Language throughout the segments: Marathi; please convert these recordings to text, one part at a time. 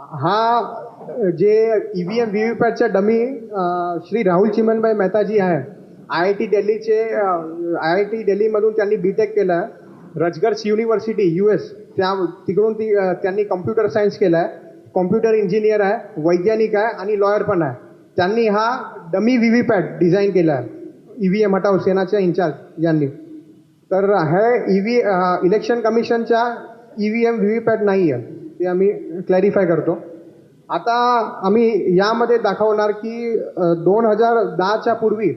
हा जे ईव्हीएम व्हीव्हीपॅटच्या डमी श्री राहुल चिमनभाई मेहताजी आहे. आय आय टी दिल्लीचे आय आय टी दिल्लीमधून त्यांनी बी टेक केलं. आहे रजगर्स युनिव्हर्सिटी यू एस त्या तिकडून ती त्यांनी कम्प्युटर सायन्स केलं आहे कॉम्प्युटर इंजिनियर आहे वैज्ञानिक आहे आणि लॉयर पण आहे. त्यांनी हा dummy V V PAT design केला. आहे ई व्ही एम हटाव सेनाच्या इन्चार्ज यांनी. तर हे ई व्ही इलेक्शन कमिशनच्या E V M V V PAT नाही आहे ते आम्ही क्लॅरिफाय करतो. आता आम्ही यामध्ये दाखवणार की दोन हजार दहाच्या पूर्वी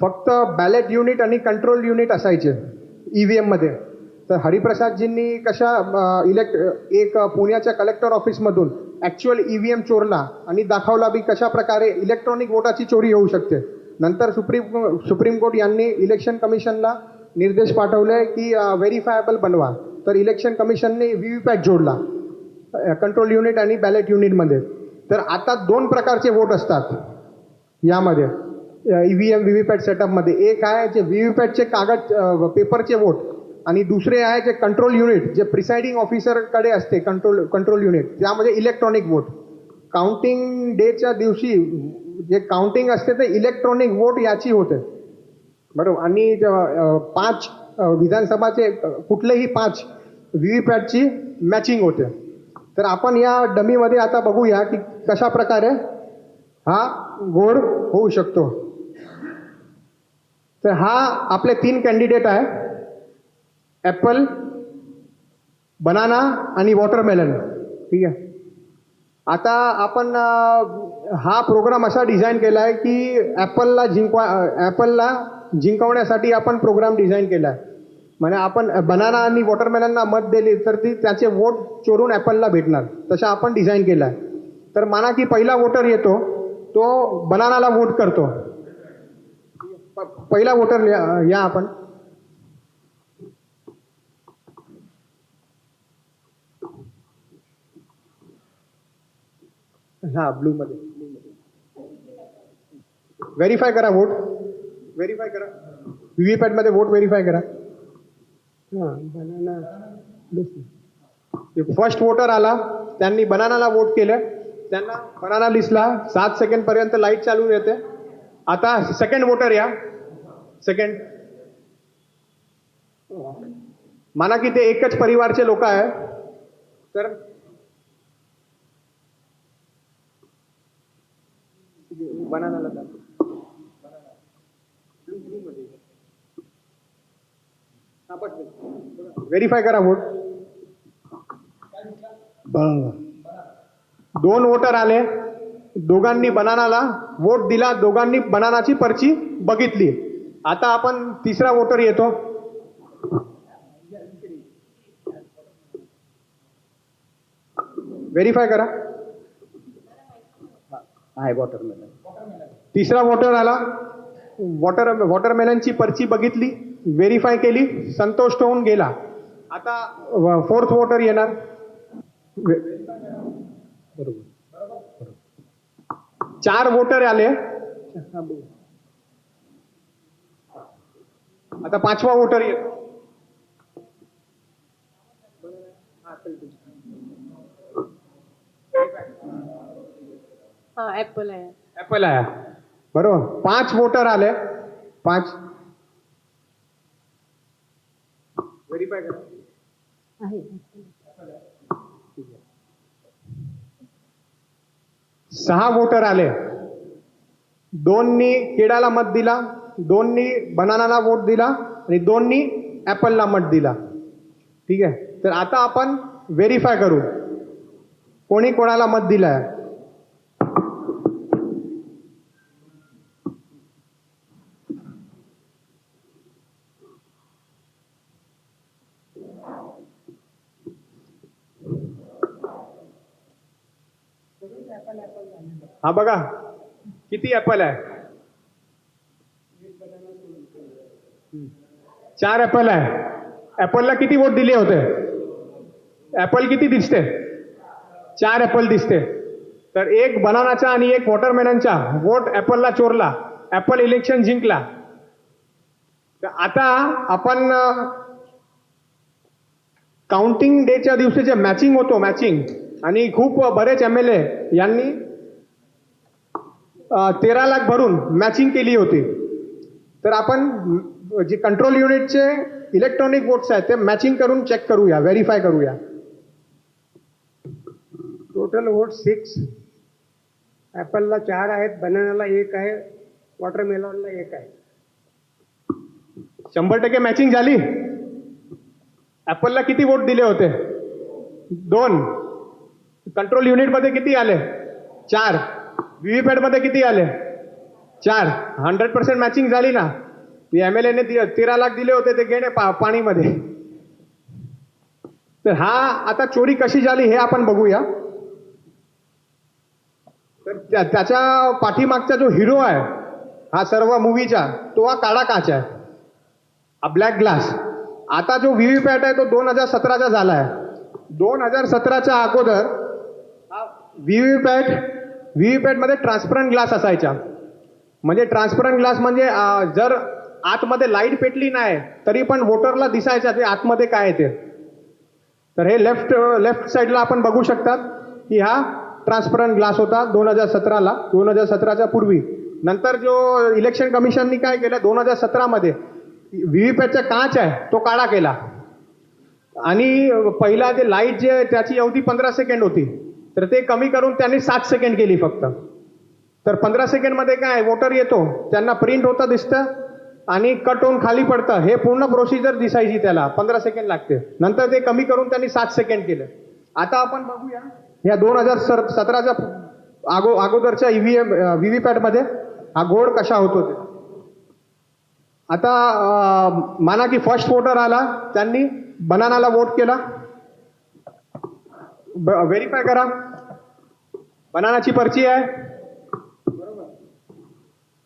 फक्त बॅलेट युनिट आणि कंट्रोल युनिट असायचे ई व्ही एममध्ये तर हरिप्रसादजींनी कशा इलेक्ट एक पुण्याच्या कलेक्टर ऑफिसमधून ॲक्च्युअल ई व्ही एम चोरला आणि दाखवला बी कशा प्रकारे इलेक्ट्रॉनिक वोटाची चोरी होऊ शकते. नंतर सुप्रीम सुप्रीम कोर्ट यांनी इलेक्शन कमिशनला निर्देश पाठवले की व्हेरीफायबल बनवा. तर इलेक्शन कमिशनने व्ही व्ही पॅट जोडला. कंट्रोल युनिट आणि बॅलेट युनिटमध्ये तर आता दोन प्रकारचे वोट असतात यामध्ये. E V M V V PAT सेटअपमध्ये एक आहे जे व्ही व्ही पॅटचे कागद पेपरचे वोट आणि दुसरे आहे जे कंट्रोल युनिट जे प्रिसाइडिंग ऑफिसरकडे असते कंट्रोल कंट्रोल युनिट त्यामध्ये इलेक्ट्रॉनिक वोट काउंटिंग डेच्या दिवशी जे काउंटिंग असते ते इलेक्ट्रॉनिक वोट याची होते. बरोबर? आणि पाच विधानसभाचे कुठलेही पाच व्ही व्ही पॅटची मॅचिंग होते. तर आपण या डमीमध्ये आता बघूया की कशा प्रकारे हा गोड होऊ शकतो. तर हा आपले तीन कॅन्डिडेट आहे. ॲपल बनाना आणि वॉटरमेलन ठीक आहे? आता आपण हा प्रोग्राम असा डिझाईन केला आहे की ॲपलला जिंकवा ॲपलला जिंकवण्यासाठी आपण प्रोग्राम डिझाईन केला आहे म्हणजे आपण बनाना आणि वॉटरमेलनला मत दिली तर ती त्याचे वोट चोरून ॲपलला भेटणार. तसं आपण डिझाईन केलं आहे. तर माना की पहिला वोटर येतो तो बनानाला वोट करतो. प- पहिला वोटर या आपण. हा ब्लू मध्ये. व्हेरीफाय करा वोट व्हेरीफाय करा. व्हीव्हीपॅटमध्ये वोट व्हेरीफाय करा. बनाना फर्स्ट वोटर आला त्यांनी बनानाला वोट केलं. त्यांना बनाना दिसला. सात सेकंड पर्यंत लाइट चालू येते. आता सेकंड वोटर या. सेकंड माना की ते एकच परिवारचे लोक आहे तर बनानाला व्हेरीफाय करा वोट दोन वोटर आले. दोघांनी बनानाला वोट दिला. दोघांनी बनानाची पर्ची बघितली. आता आपण तिसरा वोटर येतो. व्हेरीफाय करा. आहे वॉटरमेलन तिसरा वोटर आला. वॉटर वॉटरमेलनची पर्ची बघितली. व्हेरीफाय केली संतोष होऊन गेला. आता फोर्थ वोटर येणार. वे- चार वोटर आले. आता पाचवा वोटर येतो हा ऍपल आहे. ऍपल आहे. बरोबर पाच वोटर आले. पाच व्हेरीफाय करा. आहे. सहा वोटर आले. दोननी केडाला मत दिला दोननी बनानाला वोट दिला आणि दोननी ऍपलला मत दिला. ठीक आहे? तर आता आपण व्हेरीफाय करू. कोणी कोणाला मत दिलंय? हा बघा. किती ॲपल आहे? चार ॲपल आहे. ऍपलला किती वोट दिले होते? ऍपल किती दिसते? चार ऍपल दिसते. तर एक बनानाचा आणि एक वॉटरमेलनचा वोट ऍपलला चोरला. ऍपल इलेक्शन जिंकला. तर आता आपण काउंटिंग डेच्या दिवशी जे मॅचिंग होतो मॅचिंग आणि खूप बरेच एम एल ए यांनी तेरा लाख भरून मॅचिंग केली होती. तर आपण जे कंट्रोल युनिटचे इलेक्ट्रॉनिक वोट्स आहेत ते मॅचिंग करून चेक करूया व्हेरीफाय करूया. टोटल वोट सिक्स ॲपलला चार आहेत बनानाला एक आहे वॉटरमेलॉनला एक आहे. शंभर टक्के मॅचिंग झाली. ॲपलला किती वोट दिले होते? दोन. कंट्रोल युनिटमध्ये किती आले? चार. व्हीव्हीपॅटमध्ये किती आले? चार. हंड्रेड पर्सेंट मॅचिंग झाली ना. ती एम एल एने तेरा लाख दिले होते ते गेणे पा पाणीमध्ये. तर हा आता चोरी कशी झाली हे आपण बघूया. तर त्या- त्याच्या पाठीमागचा जो हिरो आहे हा सर्व मूवीचा तो हा काळा काच आहे. हा ब्लॅक ग्लास आता जो व्हीव्हीपॅट आहे तो दोन हजार सतराचा झाला आहे दोन हजार सतराच्या अगोदर व्हीव्हीपॅट व्ही मध्ये ट्रान्सपरंट ग्लास असायचा म्हणजे ट्रान्सपरंट ग्लास म्हणजे जर आतमध्ये लाइट पेटली नाही तरी पण वोटरला दिसायचं ते आतमध्ये काय आहे ते. तर हे लेफ्ट लेफ्ट साईडला आपण बघू शकतात की हा ट्रान्सपरंट ग्लास होता दोन हजार सतराला. दोन हजार सतराच्या पूर्वी. नंतर जो इलेक्शन कमिशननी काय केलं दोन हजार सतरामध्ये व्हीव्हीपॅटचा काच आहे तो काळा केला. आणि पहिला जे लाइट जे त्याची अवधी पंधरा सेकंड होती. तर ते कमी करून त्यांनी सात सेकंड केली फक्त. तर पंधरा सेकंडमध्ये काय वोटर येतो त्यांना प्रिंट होतं दिसतं आणि कट होऊन खाली पडतं. हे पूर्ण प्रोसिजर दिसायची त्याला. पंधरा सेकंड लागते. नंतर ते कमी करून त्यांनी सात सेकंड केलं. आता आपण बघूया या दोन हजार सर सतराच्या आगो अगोदरच्या व्ही एम व्ही व्ही पॅटमध्ये हा घोड कशा होतो ते. आता माना की फर्स्ट वोटर आला त्यांनी बनानाला वोट केला. व्हेरीफाय करा. बनानाची पर्ची आहे. बरोबर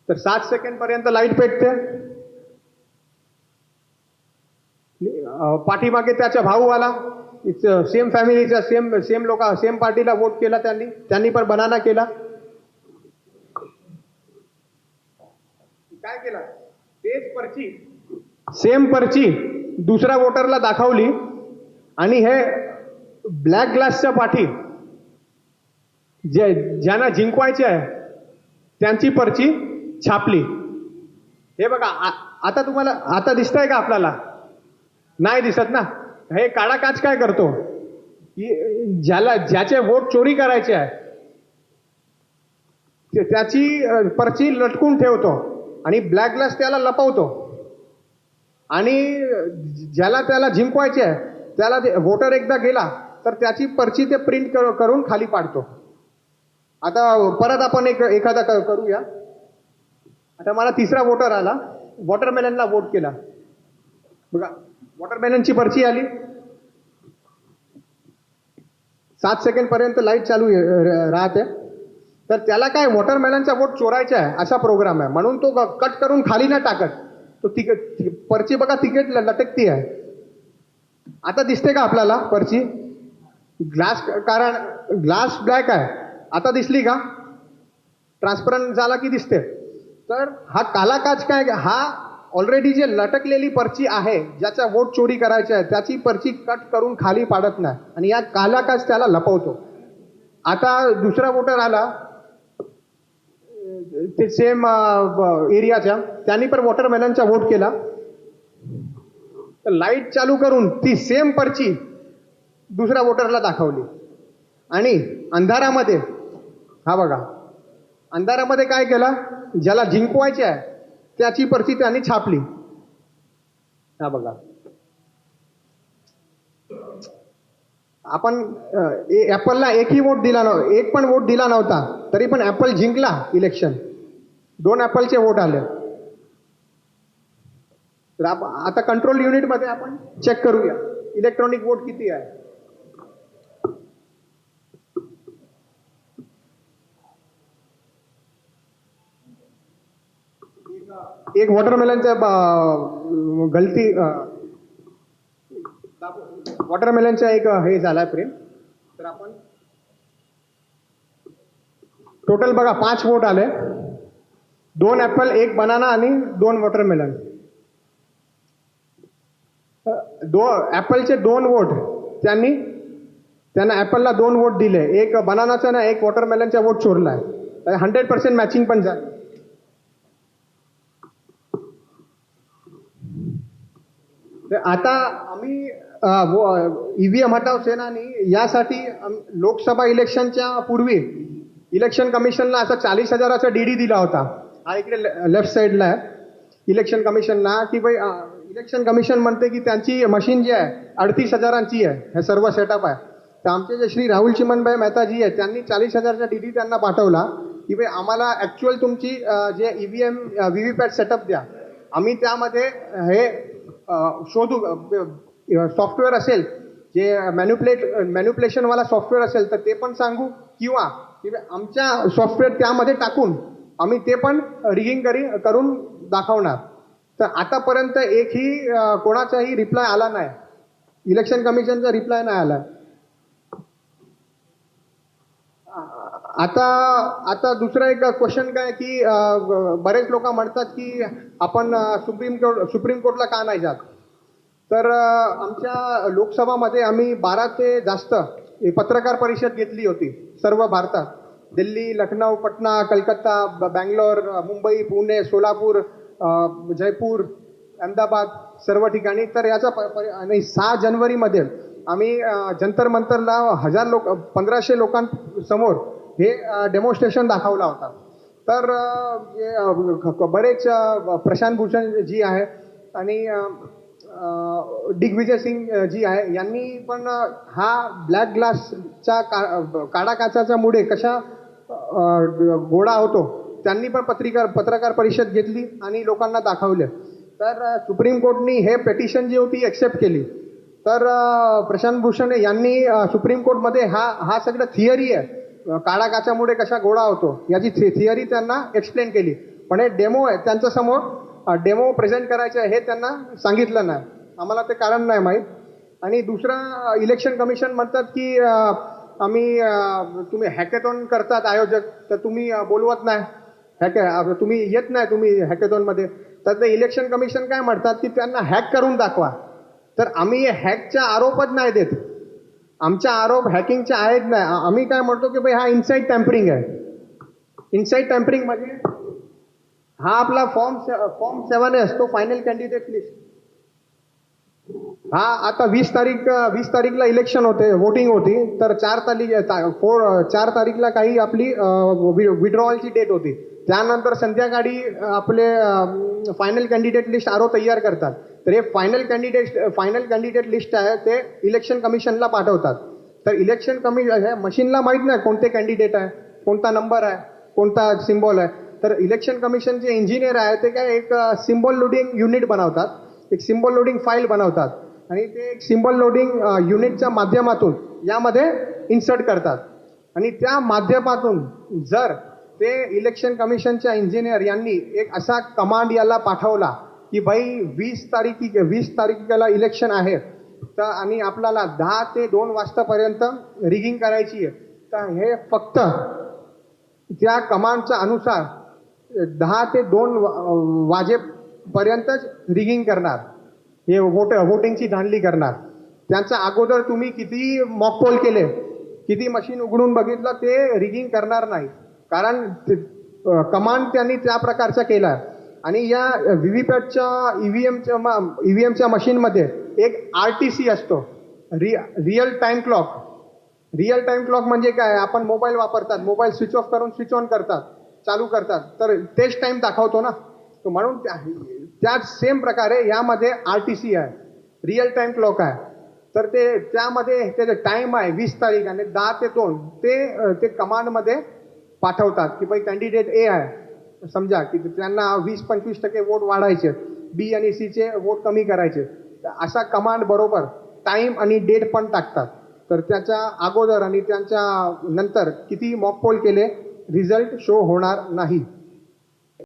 तर सात सेकंड पर्यंत लाइट पेटते. पाठीमागे त्याचा भाऊ आला सेम फॅमिलीचा सेम सेम लोक सेम पार्टीला वोट केला त्यांनी. त्यांनी पण बनाना केला. काय केलं? तेच पर्ची. सेम पर्ची दुसऱ्या वोटरला दाखवली. आणि हे ब्लॅक ग्लासच्या पाठी जे ज्यांना जिंकवायचे आहे त्यांची पर्ची छापली. हे बघा आ- आता तुम्हाला आता दिसतंय का आपल्याला? नाही दिसत ना? हे काळा काच काय करतो? की ज्याला ज्याचे वोट चोरी करायचे आहे ते- त्याची पर्ची लटकून ठेवतो आणि ब्लॅक ग्लास त्याला लपवतो. आणि ज्याला त्याला जिंकवायचे आहे त्याला वोटर एकदा गेला तर त्याची पर्ची ते प्रिंट करून खाली पाडतो. आता परत आपण एक एखादा क- करूया. आता मला तिसरा वोटर आला. वॉटरमेलनला वोट केला. बघा वॉटरमेलनची पर्ची आली. सात सेकंड पर्यंत लाइट चालू राहते. तर त्याला काय वॉटरमेलनचा वोट चोरायचा आहे असा प्रोग्राम आहे. म्हणून तो कट करून खाली ना टाकत. तो तिकीट पर्ची बघा तिकीट लटकती आहे. आता दिसते का आपल्याला पर्ची? ग्लास कारण ग्लास ब्लॅक आहे. आता दिसली का? ट्रान्सपरंट झाला की दिसते तर हा काला काच काय हा ऑलरेडी जे लटकलेली पर्ची आहे ज्याचा वोट चोरी करायचा आहे त्याची पर्ची कट करून खाली पाडत नाही. आणि या काला काच त्याला लपवतो. आता दुसरा वोटर आला ते सेम एरियाच्या त्यांनी पण वॉटरमेलनचा वोट केला. तर लाइट चालू करून ती सेम पर्ची दुसऱ्या वोटरला दाखवली. आणि अंधारामध्ये हा बघा अंधारामध्ये काय केलं? ज्याला जिंकवायचे आहे त्याची पर्ची त्यांनी छापली. हा बघा. आपण ऍपलला एकही वोट दिला नव्हता एक पण वोट दिला नव्हता तरी पण ऍपल जिंकला इलेक्शन दोन ऍपलचे वोट आले. तर आप- आता कंट्रोल युनिटमध्ये आपण चेक करूया. इलेक्ट्रॉनिक वोट किती आहे? एक वॉटरमेलनच्या गलती वॉटरमेलनचा एक हे झालाय प्रेम तर आपण टोटल बघा पाच वोट आले. दोन ऍपल एक बनाना आणि दोन वॉटरमेलन दो ऍपलचे दोन वोट त्यांनी त्यांना ॲपलला दोन वोट दिले. एक बनानाचा ना एक वॉटरमेलनचा वोट चोरला आहे हंड्रेड पर्सेंट मॅचिंग पण झालं. आता आम्ही ईव्हीएम हटाव सेनानी यासाठी लोकसभा इलेक्शनच्या पूर्वी इलेक्शन कमिशनला असा चाळीस हजाराचा डी डी दिला होता. हा इकडे लेफ्ट साईडला आहे. इलेक्शन कमिशनला की भाई इलेक्शन कमिशन म्हणते की त्यांची मशीन जी आहे अडतीस हजारांची आहे. हे सर्व सेटअप आहे. तर आमचे जे श्री राहुल चिमनभाई मेहताजी आहे त्यांनी चाळीस हजारचा डी डी त्यांना पाठवला. की भाई आम्हाला ॲक्च्युअल तुमची जे E V M V V PAT setup द्या. आम्ही त्यामध्ये हे शोधू सॉफ्टवेअर असेल जे मॅन्युप्लेट मॅन्युप्लेशनवाला सॉफ्टवेअर असेल तर ते पण सांगू किंवा आमच्या सॉफ्टवेअर त्यामध्ये टाकून आम्ही ते पण रिगिंग करी करून दाखवणार. तर आतापर्यंत एकही कोणाचाही रिप्लाय आला नाही. इलेक्शन कमिशनचा रिप्लाय नाही आला. आता आता दुसरा एक क्वेश्चन काय की बरेच लोक म्हणतात की आपण सुप्रीम कोर्ट सुप्रीम कोर्टला का नाही जात? तर आमच्या लोकसभामध्ये आम्ही बारा ते जास्त पत्रकार परिषद घेतली होती सर्व भारतात. दिल्ली लखनौ पटना कलकत्ता ब- बँगलोर मुंबई पुणे सोलापूर जयपूर अहमदाबाद सर्व ठिकाणी. तर याचा प- आणि सहा जानेवारीमध्ये आम्ही जंतर मंतरला हजार लोक पंधराशे लोकांसमोर हे डेमॉन्स्ट्रेशन दाखवला होता. तर हे, बरेच प्रशांत भूषण जी आहे आणि दिग्विजय सिंग जी आहे यांनी पण हा ब्लॅक ग्लासच्या का काडा काळा मुळे कशा गोडा होतो त्यांनी पण पत्रिकार पत्रकार परिषद घेतली आणि लोकांना दाखवले. तर सुप्रीम कोर्टनी हे पेटिशन जी होती एक्सेप्ट केली. तर प्रशांत भूषण यांनी सुप्रीम कोर्टमध्ये हा हा सगळं थिअरी आहे. काळा काचामुळे कशा गोळा होतो याची थिअरी त्यांना एक्सप्लेन केली. पण हे डेमो आहे त्यांच्यासमोर डेमो प्रेझेंट करायचं आहे हे त्यांना सांगितलं नाही. आम्हाला ते कारण नाही माहीत. आणि दुसरा इलेक्शन कमिशन म्हणतात की आम्ही तुम्ही हॅकेथॉन करतात आयोजक तर तुम्ही बोलवत नाही. हॅके तुम्ही येत नाही तुम्ही हॅकेथॉनमध्ये तर ते इलेक्शन कमिशन काय म्हणतात की त्यांना हॅक करून दाखवा. तर आम्ही हॅकचा आरोपच नाही देत. आमचा आरोप हॅकिंगचे आहेत नाही आम्ही काय म्हणतो की भाई हा इनसाईड टॅम्परिंग आहे. इनसाईड टॅम्परिंग म्हणजे हा आपला फॉर्म फॉर्म सेवन असतो फायनल कॅन्डिडेट लिस्ट हा आता वीस तारीख वीस तारीखला इलेक्शन होते वोटिंग होती. तर चार तारीख ता- फोर चार तारीखला काही आपली विड्रॉवलची डेट होती. त्यानंतर संध्याकाळी आपले फायनल कॅन्डिडेट लिस्ट आरो तयार करतात. तर हे final candidate final candidate list आहे ते इलेक्शन कमिशनला पाठवतात. तर इलेक्शन कमी हे मशीनला माहीत नाही कोणते कॅन्डिडेट आहे कोणता नंबर आहे कोणता सिम्बॉल आहे. तर इलेक्शन कमिशनचे इंजिनियर आहे ते काय एक सिम्बॉल लोडिंग युनिट बनवतात. एक सिम्बॉल लोडिंग फाईल बनवतात. आणि ते एक सिम्बॉल लोडिंग युनिटच्या माध्यमातून यामध्ये इन्सर्ट करतात. आणि त्या माध्यमातून जर ते इलेक्शन कमिशनच्या इंजिनियर यांनी एक असा कमांड याला पाठवला की भाई वीस तारीख वीस तारखेला इलेक्शन आहे. तर आणि आपल्याला दहा ते दोन वाजतापर्यंत रिगिंग करायची आहे. तर हे फक्त त्या कमांडच्या अनुसार दहा ते दोन वाजेपर्यंतच रिगिंग करणार. हे वोट वोटिंगची धांडली करणार. त्यांच्या अगोदर तुम्ही किती मॉकपोल केले किती मशीन उघडून बघितलं ते रिगिंग करणार नाही. कारण कमांड त्यांनी त्या प्रकारचा केला आहे आणि या व्ही व्ही पॅटच्या व्ही एमच्या मशीनमध्ये एक आर टी सी असतो. रि real time clock. Real time clock म्हणजे काय? आपण मोबाईल वापरतात. मोबाईल स्विच ऑफ करून स्विच ऑन करतात. चालू करतात. तर तेच टाईम दाखवतो ना? तो म्हणून त्या- त्याच सेम प्रकारे यामध्ये आर टी सी आहे. रिअल टाईम क्लॉक आहे. तर ते त्यामध्ये त्याचे टाईम आहे वीस तारीख आणि दहा ते दोन. ते ते कमांडमध्ये पाठवतात की भाई कॅन्डिडेट ए आहे. समजा की त्यांना वीस पंचवीस टक्के वोट वाढायचे. बी आणि सीचे वोट कमी करायचे. तर असा कमांड बरोबर टाईम आणि डेट पण टाकतात. तर त्याच्या अगोदर आणि त्यांच्या नंतर किती मॉकपोल केले रिझल्ट शो होणार नाही.